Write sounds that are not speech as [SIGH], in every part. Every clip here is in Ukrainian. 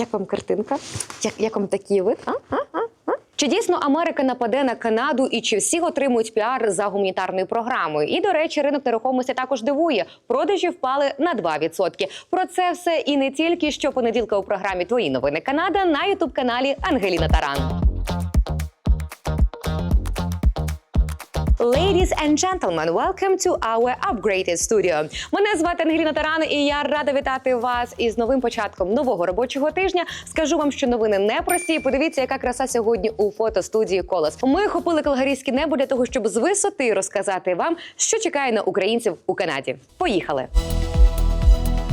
Як вам картинка? Як, як вам такий вид? А? А? А? А? Чи дійсно Америка нападе на Канаду і чи всі отримують піар за гуманітарною програмою? І до речі, ринок нерухомості також дивує. Продажі впали на 2%. Про це все і не тільки що понеділка у програмі Твої новини Канада на ютуб каналі Ангеліна Таран. Ladies and gentlemen, welcome to our upgraded studio. Мене звати Ангеліна Таран, і я рада вітати вас із новим початком нового робочого тижня. Скажу вам, що новини не прості. Подивіться, яка краса сьогодні у фотостудії Колос. Ми хопили калгарійське небо для того, щоб з висоти розказати вам, що чекає на українців у Канаді. Поїхали!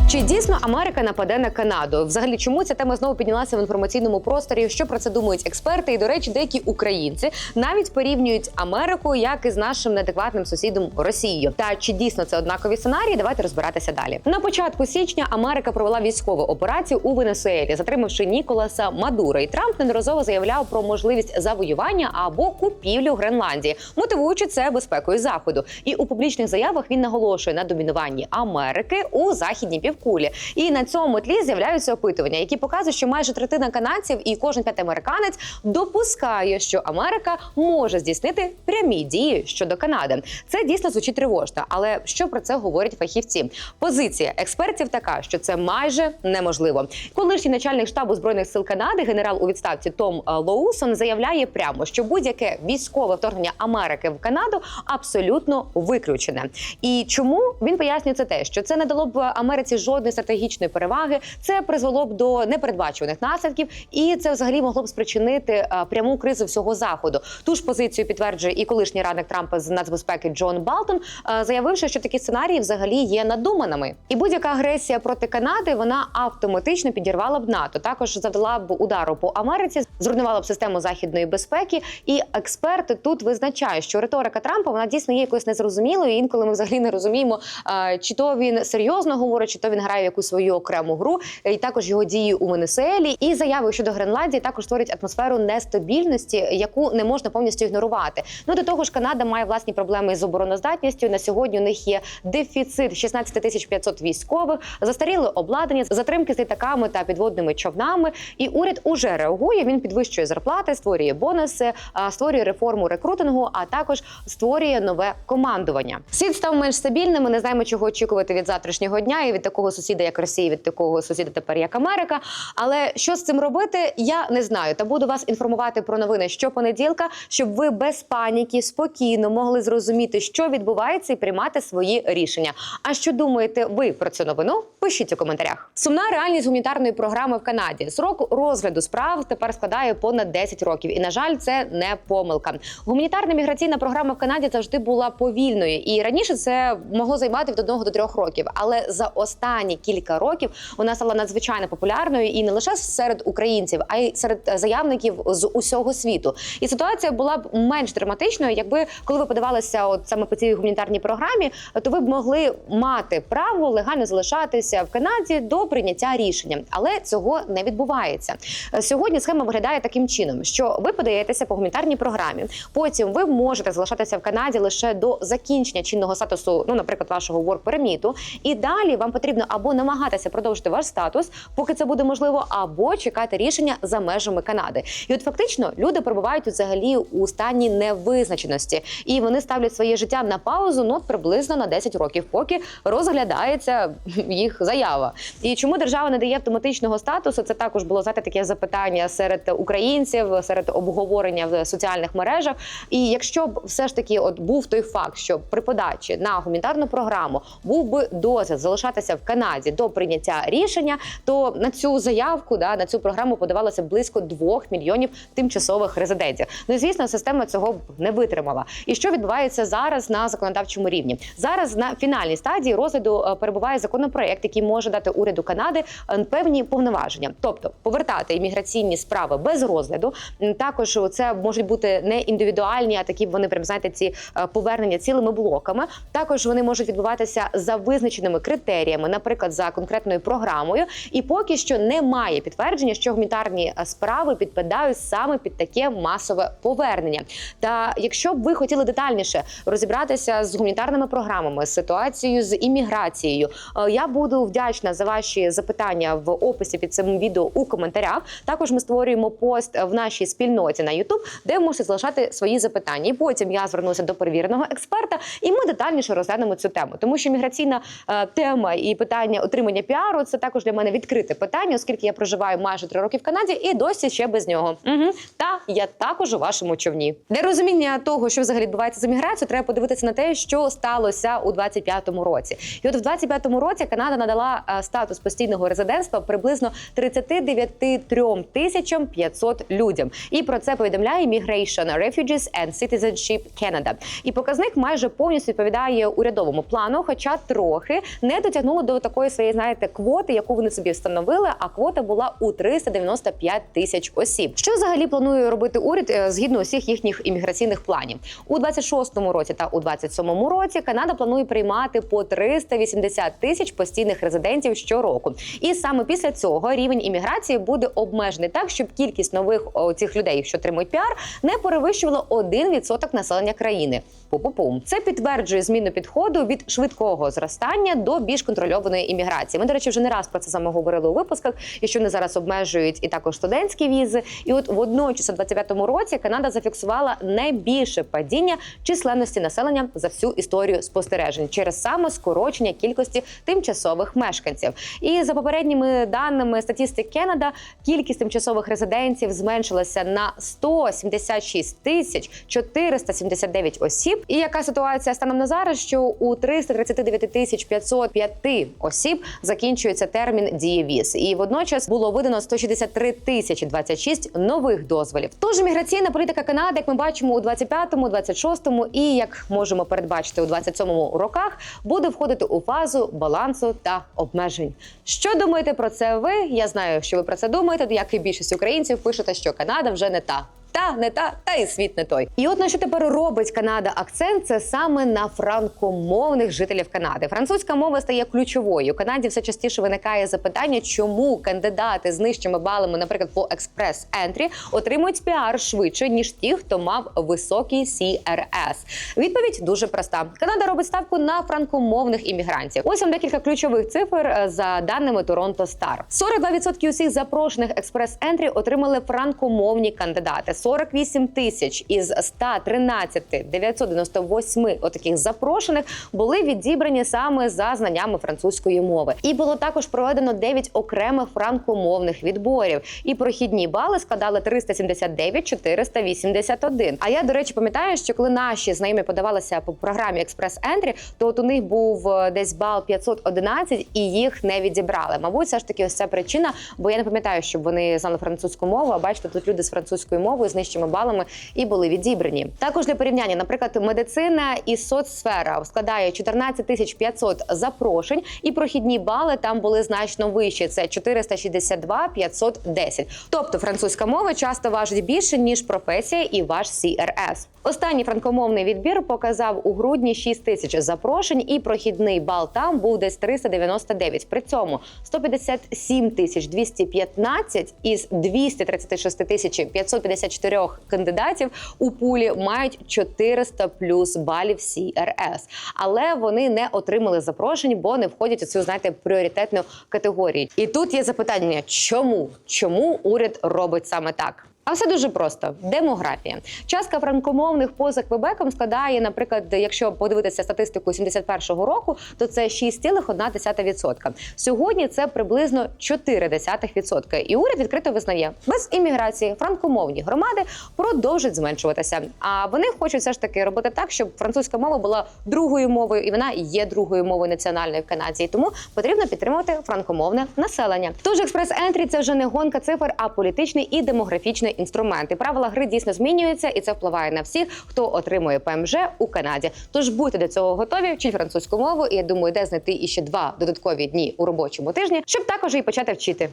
Чи дійсно Америка нападе на Канаду? Взагалі, чому ця тема знову піднялася в інформаційному просторі? Що про це думають експерти? І до речі, деякі українці навіть порівнюють Америку як із нашим неадекватним сусідом Росією. Та чи дійсно це однакові сценарії? Давайте розбиратися далі. На початку січня Америка провела військову операцію у Венесуелі, затримавши Ніколаса Мадуро. І Трамп неодноразово заявляв про можливість завоювання або купівлю Гренландії, мотивуючи це безпекою заходу. І у публічних заявах він наголошує на домінуванні Америки у західній півкулі. І на цьому тлі з'являються опитування, які показують, що майже третина канадців і кожен п'ятий американець допускає, що Америка може здійснити прямі дії щодо Канади. Це дійсно звучить тривожно. Але що про це говорять фахівці? Позиція експертів така, що це майже неможливо. Колишній начальник штабу збройних сил Канади, генерал у відставці Том е, Лоусон, заявляє прямо, що будь-яке військове вторгнення Америки в Канаду абсолютно виключене. І чому він пояснює це те, що це не дало б Америці жодної стратегічної переваги, це призвело б до непередбачуваних наслідків, і це взагалі могло б спричинити е, пряму кризу всього заходу. Ту ж позицію підтверджує і колишній радник Трампа з нацбезпеки Джон Балтон, е, заявивши, що такі сценарії взагалі є надуманими. І будь-яка агресія проти Канади вона автоматично підірвала б НАТО. Також завдала б удару по Америці, зруйнувала б систему західної безпеки. І експерти тут визначають, що риторика Трампа вона дійсно є якось незрозумілою. І Інколи ми взагалі не розуміємо, е, чи то він серйозно говорить, чи то він грає в якусь свою окрему гру. І також його дії у Венесуелі. І заяви щодо Гренландії також створюють атмосферу нестабільності, яку не можна повністю ігнорувати. Ну до того ж, Канада має власні проблеми з обороноздатністю. На сьогодні у них є дефіцит 16 тисяч 500 військових, застаріли обладнання, затримки з літаками та підводними човнами. І уряд уже реагує. Він підвищує зарплати, створює бонуси, створює реформу рекрутингу, а також створює нове командування. Світ став менш стабільним. Ми не знаємо, чого очікувати від завтрашнього дня і від такого сусіда, як Росія, від такого сусіда тепер як Америка. Але що з цим робити, я не знаю. Та буду вас інформувати про новини щопонеділка, щоб ви без паніки спокійно могли зрозуміти, що відбувається, і приймати свої рішення. А що думаєте ви про цю новину? Пишіть у коментарях. Сумна реальність гуманітарної програми в Канаді. Срок розгляду справ тепер складає понад 10 років. І на жаль, це не помилка. Гуманітарна міграційна програма в Канаді завжди була повільною, і раніше це могло займати від 1 до 3 років. Але за останні кілька років вона стала надзвичайно популярною і не лише серед українців, а й серед заявників з усього світу. І ситуація була б менш драматичною, якби коли ви подавалися от саме по цій гуманітарній програмі, то ви б могли мати право легально залишатися в Канаді до прийняття рішення, але цього не відбувається. Сьогодні схема виглядає таким чином, що ви подаєтеся по гуманітарній програмі. Потім ви можете залишатися в Канаді лише до закінчення чинного статусу, ну, наприклад, вашого permit, і далі вам потрібно або намагатися продовжити ваш статус, поки це буде можливо, або чекати рішення за межами Канади. І от фактично люди перебувають взагалі у стані невизначеності, і вони ставлять своє життя на паузу ну приблизно на 10 років, поки розглядається [LAUGHS] їх заява. І чому держава не дає автоматичного статусу? Це також було знаєте, таке запитання серед українців, серед обговорення в соціальних мережах. І якщо б все ж таки от був той факт, що при подачі на гуманітарну програму був би дозвіл залишатися в Канаді до прийняття рішення, то на цю заявку да на цю програму подавалося близько 2 мільйонів тимчасових резидентів. Ну і звісно, система цього не витримала. І що відбувається зараз на законодавчому рівні? Зараз на фінальній стадії розгляду е, перебуває законопроект, який може дати уряду Канади е, певні повноваження, тобто повертати імміграційні справи без розгляду. Також це можуть бути не індивідуальні, а такі вони прям знаєте, ці е, повернення цілими блоками. Також вони можуть відбуватися за визначеними критеріями, наприклад, за конкретною програмою, і поки що немає підтвердження, що гуманітарні е, справи підпадають саме під таке масове повернення. Та якщо б ви хотіли детальніше розібратися з гуманітарними програмами, з ситуацією з імміграцією, е, я буду вдячна за ваші запитання в описі під цим відео у коментарях. Також ми створюємо пост в нашій спільноті на YouTube, де ви можете залишати свої запитання. І потім я звернуся до перевіреного експерта, і ми детальніше розглянемо цю тему, тому що міграційна е, тема і питання отримання піару це також для мене відкрите питання, оскільки я проживаю майже три роки в Канаді і досі ще без нього. Угу. Та я також у вашому човні. Для розуміння того, що взагалі відбувається з еміграцією, треба подивитися на те, що сталося у 25-му році. І от в 25-му році Канада надала е, статус постійного резидентства приблизно 39 тисячам 500 людям. І про це повідомляє Migration, Refugees and Citizenship Canada. І показник майже повністю відповідає урядовому плану, хоча трохи не дотягнуло до такої своєї, знаєте, квоти, яку вони собі встановили. А квота була у 395 тисяч осіб. Що взагалі планує робити уряд е, згідно усіх їхніх імміграційних планів у 26-му році та у 27-му році Канада планує приймати по 380 тисяч постійних резидентів щороку. І саме після цього рівень імміграції буде обмежений так, щоб кількість нових цих людей, що отримують піар, не перевищувала 1% населення країни. Пу-пу-пум. Це підтверджує зміну підходу від швидкого зростання до більш контрольованої імміграції. Ми, до речі, вже не раз про це саме говорили у випусках, і що вони зараз обмежують і також студентські візи. І от водночас у 25-му році Канада зафіксувала найбільше падіння численності населення за всю історію спостережень через саме скорочення кількості тимчасових мешканців. І за попередніми даними статистики Canada, кількість тимчасових резидентів зменшилася на 176 тисяч 479 осіб. І яка ситуація станом на зараз? Що у 339 тисяч 505 осіб закінчується термін дії віз, і водночас було видано 163 тисячі 26 нових дозволів. Тож міграційна політика Канади, як ми бачимо у 25-му, 26-му і як можемо передбачити у 27-му роках, буде входити у фазу балансу та обмежень. Що думаєте про це? Ви я знаю, що ви про це думаєте. Як і більшість українців пишете, що Канада вже не та. Та не та, та і світ не той. І от на що тепер робить Канада акцент, це саме на франкомовних жителів Канади. Французька мова стає ключовою. У Канаді все частіше виникає запитання, чому кандидати з нижчими балами, наприклад, по експрес ентрі, отримують піар швидше ніж ті, хто мав високий CRS. Відповідь дуже проста. Канада робить ставку на франкомовних іммігрантів. Ось вам декілька ключових цифр е, за даними Торонто Стар. 42% усіх запрошених експрес ентрі отримали франкомовні кандидати. 48 тисяч із 113 998 отаких запрошених були відібрані саме за знаннями французької мови. І було також проведено 9 окремих франкомовних відборів. І прохідні бали складали 379 481. А я до речі пам'ятаю, що коли наші знайомі подавалися по програмі Експрес Ентрі, то от у них був е, десь бал 511 і їх не відібрали. Мабуть, все ж таки ось ця причина, бо я не пам'ятаю, щоб вони знали французьку мову. А бачите, тут люди з французькою мовою нижчими балами і були відібрані. Також для порівняння, наприклад, медицина і соцсфера складає 14 тисяч 500 запрошень, і прохідні бали там були значно вищі. Це 462 510. Тобто французька мова часто важить більше ніж професія і ваш CRS. Останній франкомовний відбір показав у грудні 6 тисяч запрошень, і прохідний бал там був десь 399. При цьому 157 тисяч 215 із 236 тисяч 554 кандидатів у пулі мають 400 плюс балів CRS. Але вони не отримали запрошень, бо не входять у цю знаєте пріоритетну категорію. І тут є запитання: чому? Чому уряд робить саме так? А все дуже просто: демографія. Частка франкомовних поза Квебеком складає, наприклад, якщо подивитися статистику 71-го року, то це 6,1%. Сьогодні це приблизно 0,4%. І уряд відкрито визнає, без імміграції франкомовні громади продовжать зменшуватися. А вони хочуть все ж таки робити так, щоб французька мова була другою мовою, і вона є другою мовою національної в Канаді. Тому потрібно підтримувати франкомовне населення. Тож експрес ентрі це вже не гонка цифр, а політичний і демографічний інструмент. І правила гри дійсно змінюються, і це впливає на всіх, хто отримує ПМЖ у Канаді. Тож будьте до цього готові, вчіть французьку мову, і я думаю, де знайти іще два додаткові дні у робочому тижні, щоб також і почати вчити.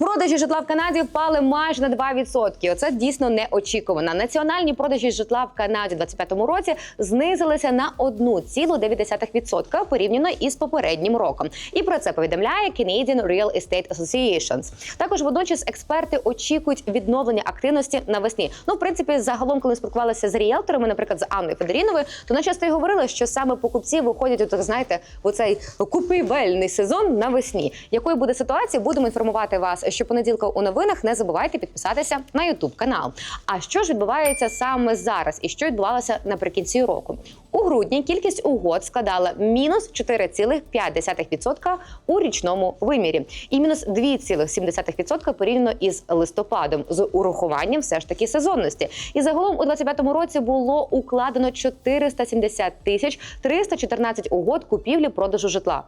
Продажі житла в Канаді впали майже на 2%. Оце дійсно неочікувано. Національні продажі житла в Канаді у 2025 році знизилися на 1,9% порівняно із попереднім роком. І про це повідомляє Canadian Real Estate Associations. Також водночас експерти очікують відновлення активності навесні. Ну, в принципі, загалом, коли спілкувалися з ріелторами, наприклад, з Анною Федоріновою, то вона часто й говорила, що саме покупці виходять, от, знаєте, у цей купівельний сезон навесні. Якою буде ситуація? Будемо інформувати вас щопонеділка у новинах. Не забувайте підписатися на Ютуб канал. А що ж відбувається саме зараз, і що відбувалося наприкінці року? У грудні кількість угод складала мінус 4,5% у річному вимірі, і мінус 2,7% порівняно із листопадом з урахуванням все ж таки сезонності. І загалом у 25-му році було укладено 470 тисяч 314 угод купівлі продажу житла.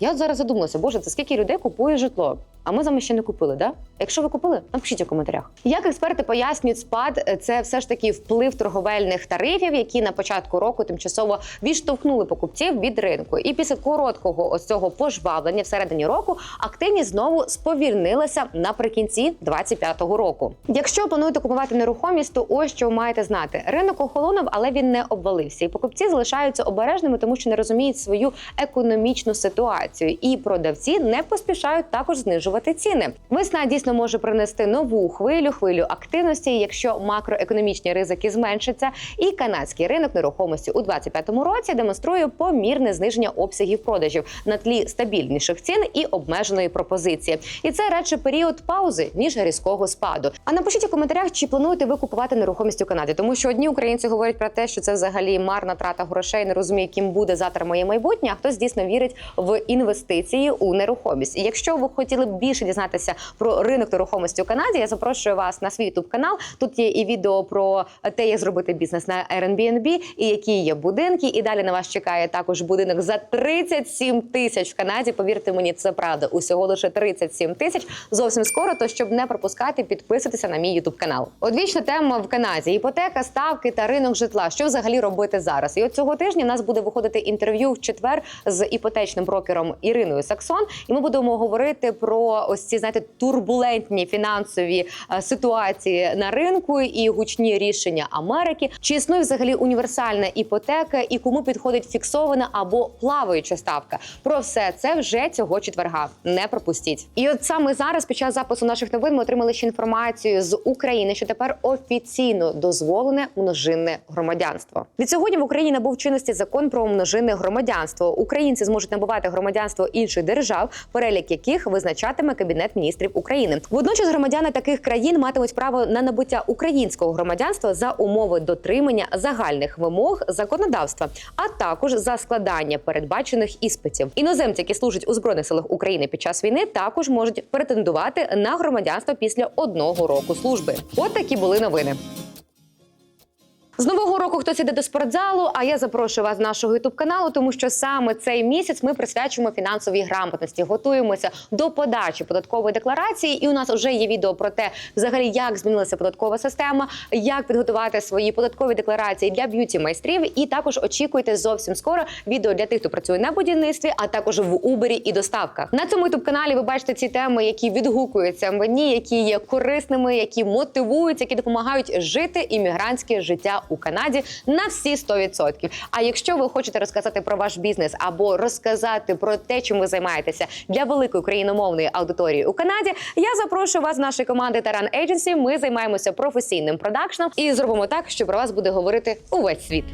Я зараз задумалася, боже, це скільки людей купує житло? А ми з вами ще не купили, да? Якщо ви купили, напишіть у коментарях. Як експерти пояснюють спад, це все ж таки вплив торговельних тарифів, які на початку року тимчасово відштовхнули покупців від ринку. І після короткого ось цього пожвавлення всередині року активність знову сповільнилася наприкінці 25-го року. Якщо плануєте купувати нерухомість, то ось що ви маєте знати: ринок охолонув, але він не обвалився. І покупці залишаються обережними, тому що не розуміють свою економічну ситуацію. І продавці не поспішають також знижувати ціни. Весна дійсно може принести нову хвилю, хвилю активності, якщо макроекономічні ризики зменшаться. І канадський ринок нерухомості у 25-му році демонструє помірне зниження обсягів продажів на тлі стабільніших цін і обмеженої пропозиції. І це радше період паузи ніж різкого спаду. А напишіть у коментарях, чи плануєте ви купувати нерухомість у Канаді, тому що одні українці говорять про те, що це взагалі марна трата грошей, не розуміє, ким буде завтра моє майбутнє. А хтось дійсно вірить в інвестиції у нерухомість. І якщо ви хотіли б більше дізнатися про ринок нерухомості у Канаді, я запрошую вас на свій youtube канал. Тут є і відео про те, як зробити бізнес на Airbnb, і які є будинки. І далі на вас чекає також будинок за 37 тисяч в Канаді. Повірте мені, це правда. Усього лише 37 тисяч. Зовсім скоро. То щоб не пропускати, підписуйтеся на мій youtube канал. Одвічна тема в Канаді: іпотека, ставки та ринок житла. Що взагалі робити зараз? І от цього тижня у нас буде виходити інтерв'ю в четвер з іпотечним брокером Іриною Саксон. І ми будемо говорити про ось ці знаєте турбулентні фінансові е, ситуації на ринку і гучні рішення Америки. Чи існує взагалі універсальна іпотека і кому підходить фіксована або плаваюча ставка? Про все це вже цього четверга. Не пропустіть. І от саме зараз, під час запису наших новин, ми отримали ще інформацію з України, що тепер офіційно дозволене множинне громадянство. Від сьогодні в Україні набув чинності закон про множинне громадянство. Українці зможуть набувати громадянство інших держав, перелік яких визначатиме кабінет міністрів України. Водночас громадяни таких країн матимуть право на набуття українського громадянства за умови дотримання загальних вимог законодавства, а також за складання передбачених іспитів. Іноземці, які служать у збройних силах України під час війни, також можуть претендувати на громадянство після одного року служби. От такі були новини. З нового року хтось іде до спортзалу. А я запрошую вас з нашого ютуб каналу, тому що саме цей місяць ми присвячуємо фінансовій грамотності, готуємося до подачі податкової декларації. І у нас вже є відео про те, взагалі як змінилася податкова система, як підготувати свої податкові декларації для б'юті майстрів. І також очікуйте зовсім скоро відео для тих, хто працює на будівництві, а також в Убері і доставках. На цьому ютуб каналі ви бачите ці теми, які відгукуються мені, які є корисними, які мотивують, які допомагають жити іммігрантське життя у Канаді на всі 100%. А якщо ви хочете розказати про ваш бізнес або розказати про те, чим ви займаєтеся для великої україномовної аудиторії у Канаді, я запрошую вас з нашої команди Таран Agency. Ми займаємося професійним продакшном і зробимо так, що про вас буде говорити увесь світ.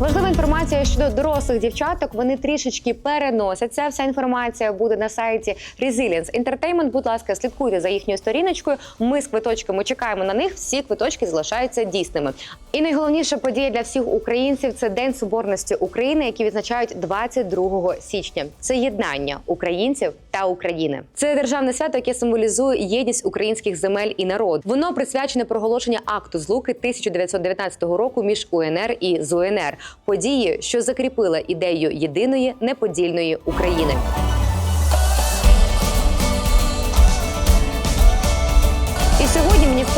Важлива інформація щодо дорослих дівчаток. Вони трішечки переносяться. Вся інформація буде на сайті Resilience Entertainment. Будь ласка, слідкуйте за їхньою сторіночкою. Ми з квиточками чекаємо на них. Всі квиточки залишаються дійсними. І найголовніша подія для всіх українців це День Соборності України, який відзначають 22 січня. Це єднання українців та України. Це державне свято, яке символізує єдність українських земель і народ. Воно присвячене проголошення акту злуки 1919 року між УНР і ЗУНР. Події, що закріпила ідею єдиної неподільної України.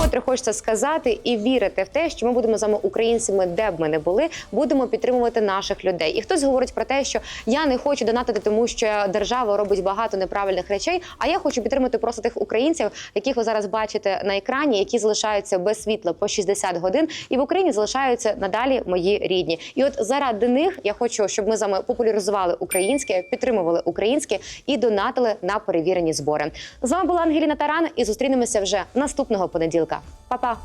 Вкотре хочеться сказати і вірити в те, що ми будемо з вами українцями, де б ми не були, будемо підтримувати наших людей. І хтось говорить про те, що я не хочу донатити, тому що держава робить багато неправильних речей. А я хочу підтримати просто тих українців, яких ви зараз бачите на екрані, які залишаються без світла по 60 годин, і в Україні залишаються надалі мої рідні. І от заради них я хочу, щоб ми з вами популяризували українське, підтримували українське і донатили на перевірені збори. З вами була Ангеліна Таран, і зустрінемося вже наступного понеділка. Па-па!